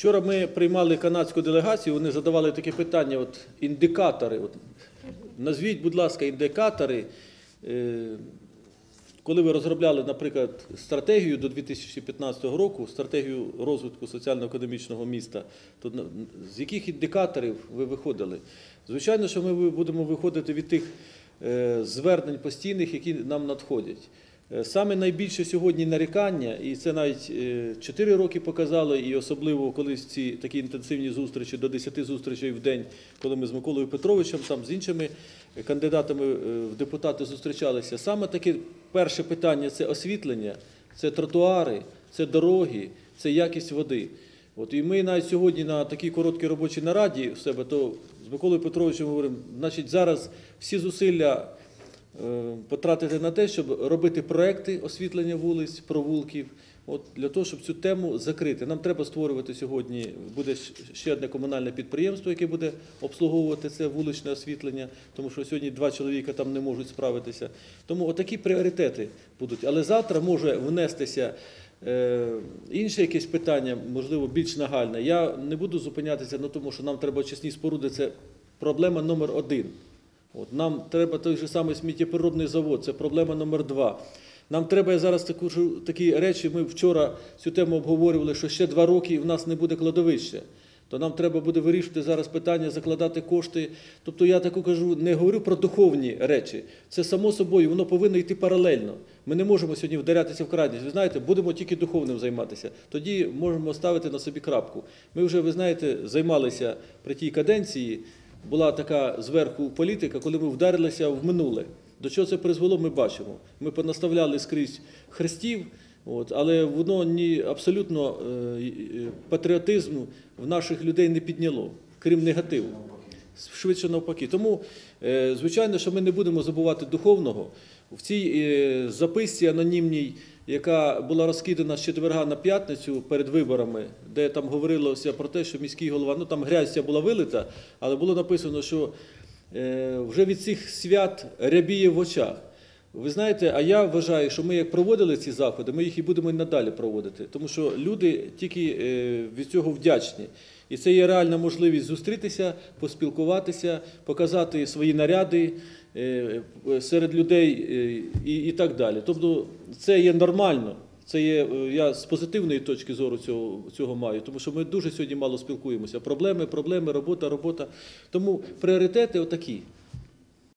Вчора ми приймали канадську делегацію, вони задавали таке питання: от індикатори. От, назвіть, будь ласка, індикатори. Е, коли ви розробляли, наприклад, стратегію до 2015 року, стратегію розвитку соціально-економічного міста, то з яких індикаторів ви виходили? Звичайно, що ми будемо виходити від тих е, звернень постійних, які нам надходять. Е, Саме найбільше сьогодні нарікання, і це навіть 4 роки показало, і особливо колись ці такі інтенсивні зустрічі до 10 зустрічей в день, коли ми з Миколою Петровичем, там з іншими кандидатами е, в депутати зустрічалися. Саме таке перше питання це освітлення, це тротуари, це дороги, це якість води. От і ми навіть сьогодні на такій короткій робочій нараді в себе, то з Миколою Петровичем говоримо, значить, зараз всі зусилля е, потратити на те, щоб робити проекти освітлення вулиць, провулків, от для того, щоб цю тему закрити. Нам треба створювати сьогодні. Буде ще одне комунальне підприємство, яке буде обслуговувати це вуличне освітлення, тому що сьогодні два чоловіка там не можуть справитися. Тому отакі пріоритети будуть. Але завтра може внестися. Е, Інше якесь питання, можливо, більш нагальне. Я не буду зупинятися на тому, що нам треба очисні споруди. Це проблема номер один. От, нам треба той же самий сміттєпереробний завод, це проблема номер два. Нам треба зараз таку, такі речі. Ми вчора цю тему обговорювали, що ще два роки і в нас не буде кладовища. То нам треба буде вирішити зараз питання, закладати кошти. Тобто я таку кажу, не говорю про духовні речі. Це само собою, воно повинно йти паралельно. Ми не можемо сьогодні вдарятися в крайність. Ви знаєте, будемо тільки духовним займатися. Тоді можемо ставити на собі крапку. Ми вже, ви знаєте, займалися при тій каденції. Була така зверху політика, коли ми вдарилися в минуле. До чого це призвело, ми бачимо. Ми понаставляли скрізь хрестів, от, але воно ні абсолютно е, е, патріотизму в наших людей не підняло, крім негативу. Швидше навпаки. Тому, е, звичайно, що ми не будемо забувати духовного. В цій е, записці анонімній, яка була розкидана з четверга на п'ятницю перед виборами, де там говорилося про те, що міський голова, ну там грязь була вилита, але було написано, що е, вже від цих свят рябіє в очах. Ви знаєте, а я вважаю, що ми як проводили ці заходи, ми їх і будемо і надалі проводити, тому що люди тільки е, від цього вдячні. І це є реальна можливість зустрітися, поспілкуватися, показати свої наряди е, е, серед людей і, і так далі. Тобто це є нормально. Це є я з позитивної точки зору цього, цього маю, тому що ми дуже сьогодні мало спілкуємося. Проблеми, проблеми, робота, робота. Тому пріоритети отакі.